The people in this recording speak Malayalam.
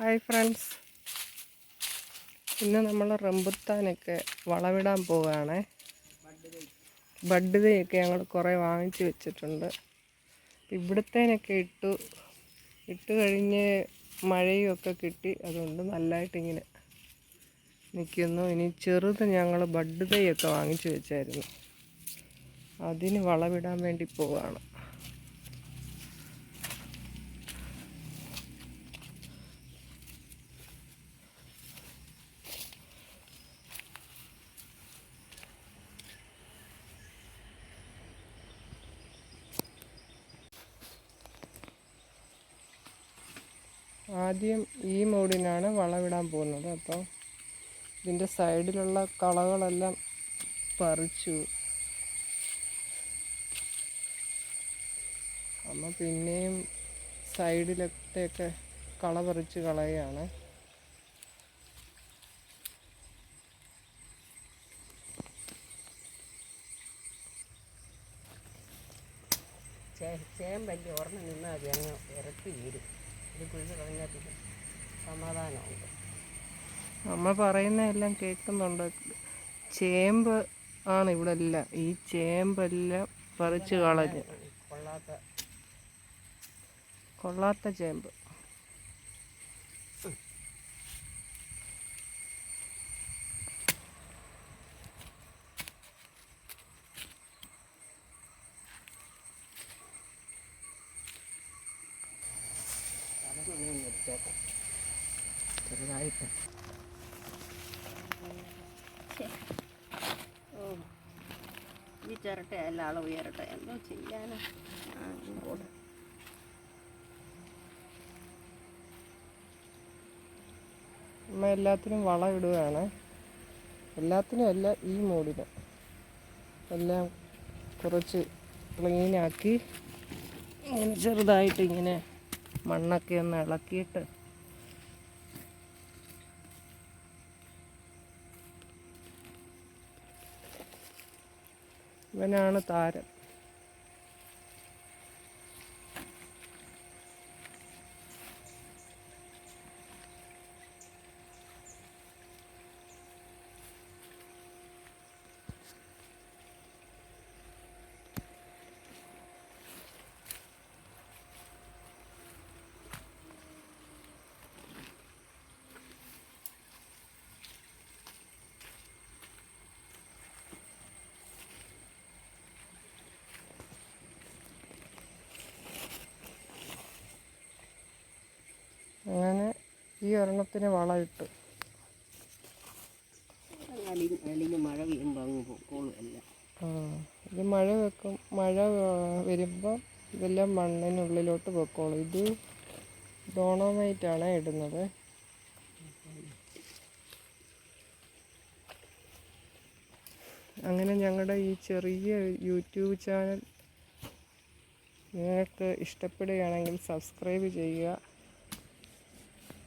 ഹായ് ഫ്രണ്ട്സ് ഇന്ന് നമ്മൾ റംബുത്താനൊക്കെ വളവിടാൻ പോവുകയാണേ. ബഡ് ഞങ്ങൾ കുറേ വാങ്ങിച്ച് വെച്ചിട്ടുണ്ട്. ഇവിടുത്തേനൊക്കെ ഇട്ടു ഇട്ട് കഴിഞ്ഞ് മഴയും ഒക്കെ കിട്ടി. അതുകൊണ്ട് നല്ലതായിട്ടിങ്ങനെ നിൽക്കുന്നു ഇനി ചെറുത് ഞങ്ങൾ ബഡ് തൈയൊക്കെ വാങ്ങിച്ച് വെച്ചായിരുന്നു. അതിന് വളവിടാൻ വേണ്ടി പോവുകയാണ്. ആദ്യം ഈ മോഡിനാണ് വളമിടാൻ പോകുന്നത്. അപ്പോൾ ഇതിന്റെ സൈഡിലുള്ള കളകളെല്ലാം പറിച്ചു. അമ്മ പിന്നെയും സൈഡിലത്തെയൊക്കെ കള പറിച്ച് കളയുകയാണ് ചേമ്പല്ലി ഓർമ്മ നിന്നാൽ അത് അങ്ങ് ഇറക്കി വീരും കളഞ്ഞാൽ പിന്നെ സമാധാനമുണ്ട്. പറയുന്നതെല്ലാം കേൾക്കുന്നുണ്ട്. ചേമ്പ് ആണ് ഇവിടെ എല്ലാം ഈ ചേമ്പെല്ലാം പറിച്ചു കളഞ്ഞ്. കൊള്ളാത്ത കൊള്ളാത്ത ചേമ്പ്. നിർത്തേക്കാം ചെറുതായിട്ട്. ഓ ഈ ചിരട്ടെ ആളും ഉയരട്ടെ. എന്തോ ചെയ്യാനാ? ഇങ്ങോട്ട് അമ്മ എല്ലാത്തിനും വളം ഇടുകയാണ്. എല്ലാത്തിനും അല്ല ഈ മൂടിന്. എല്ലാം കുറച്ച് ക്ലീനാക്കി. ഇങ്ങനെ ചെറുതായിട്ട് ഇങ്ങനെ മണ്ണൊക്കെ ഒന്ന് ഇളക്കിയിട്ട്. ഇവനാണ് താരം അങ്ങനെ ഈ ഒരെണ്ണത്തിന് വളമിട്ട് മഴ അങ്ങ് ആ, ഇത് മഴ വെക്കും മഴ വരുമ്പോൾ ഇതെല്ലാം മണ്ണിനുള്ളിലോട്ട് വെക്കോളും ഇത് ഡോണോമൈറ്റാണ് ഇടുന്നത്. അങ്ങനെ ഞങ്ങളുടെ ഈ ചെറിയ യൂട്യൂബ് ചാനൽ നിങ്ങൾക്ക് ഇഷ്ടപ്പെടുകയാണെങ്കിൽ സബ്സ്ക്രൈബ് ചെയ്യുക.